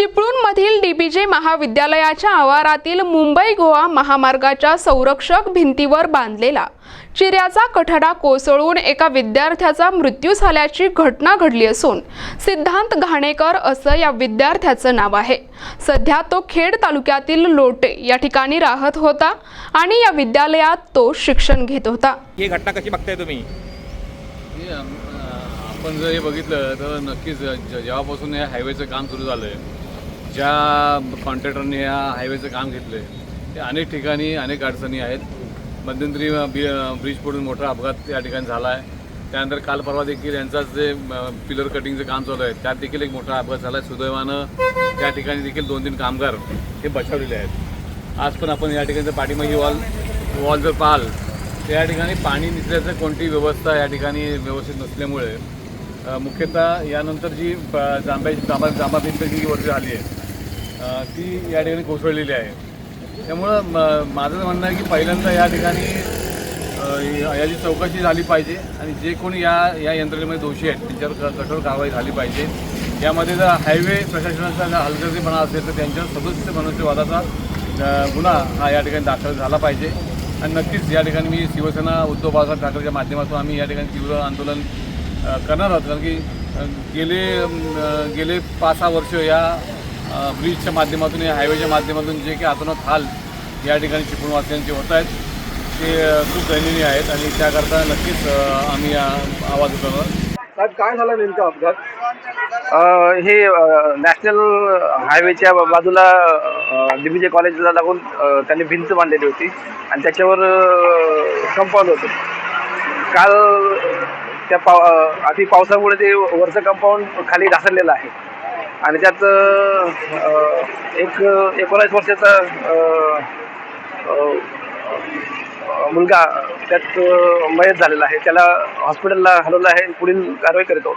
डीबीजे महाविद्यालयाच्या आवारातील मुंबई गोवा महामार्गाच्या संरक्षक भिंतीवर बांधलेला चिऱ्याचा कठडा कोसळून एका विद्यार्थ्याचा मृत्यू झाल्याची घटना घडली असून सिद्धांत घाणेकर असं या विद्यार्थ्याचं नाव आहे. सध्या तो खेड तालुक्यातील लोटे या ठिकाणी राहत होता आणि या विद्यालयात तो शिक्षण घेत होता. ही घटना कशी बघताय तुम्ही? आपण जर हे बघितलं तर नक्कीच जेव्हापासून या हायवेचं काम सुरू झालं आहे ज्या कॉन्ट्रॅक्टरने या हायवेचं काम घेतलं आहे ते अनेक ठिकाणी अनेक अडचणी आहेत. मध्यंतरी बी ब्रिज पडून मोठा अपघात या ठिकाणी झाला आहे. त्यानंतर काल परवा देखील यांचाच जे पिलर कटिंगचं काम चालू आहे त्यात देखील एक मोठा अपघात झाला आहे. सुदैवानं त्या ठिकाणी देखील दोन तीन कामगार हे बचावलेले आहेत. आज पण आपण या ठिकाणी पाठीमागे वॉल वॉल जर पाहाल तर या ठिकाणी पाणी निचल्याचं कोणती व्यवस्था या ठिकाणी व्यवस्थित नसल्यामुळे मुख्यतः यानंतर जी जांब्याची जांबा जांबा जांभा जी वर्ष आली आहे ती या ठिकाणी कोसळलेली आहे. त्यामुळं म- माझं म्हणणं आहे की पहिल्यांदा या ठिकाणी याची चौकशी झाली पाहिजे आणि जे कोणी या या यंत्रणेमध्ये दोषी आहेत त्यांच्यावर कठोर कारवाई झाली पाहिजे. यामध्ये जर हायवे प्रशासनाचा जर हलगर्जीपणा असेल तर त्यांच्यावर सदस्य मनुष्यवादाचा गुन्हा हा या ठिकाणी दाखल झाला पाहिजे. आणि नक्कीच या ठिकाणी मी शिवसेना उद्धव बाळासाहेब ठाकरेच्या माध्यमातून आम्ही या ठिकाणी तीव्र आंदोलन करणार आहोत. कारण की गेले गेले पाच सहा वर्ष या ब्रिजच्या माध्यमातून या हायवेच्या माध्यमातून जे काही अतोनात हाल या ठिकाणी चिपळूणवासियांचे होत आहेत ते खूप दयनीय आहेत आणि त्याकरता नक्कीच आम्ही आवाज उठवणार साहेब काय झाला नेमका अपघात? अ, हे नॅशनल हायवेच्या बाजूला डीबीजे कॉलेजला लागून त्यांनी भिंत बांधलेली होती आणि त्याच्यावर कंपाऊंड होतं. काल त्या पाव अति पावसामुळे ते वरचं कंपाऊंड खाली ढासळलेलं आहे. आणि त्यात अ, एक एकोणीस वर्षाचा मुलगा त्यात मयत झालेला आहे. त्याला हॉस्पिटलला हलवलं आहे पुढील कारवाई करीत आहोत.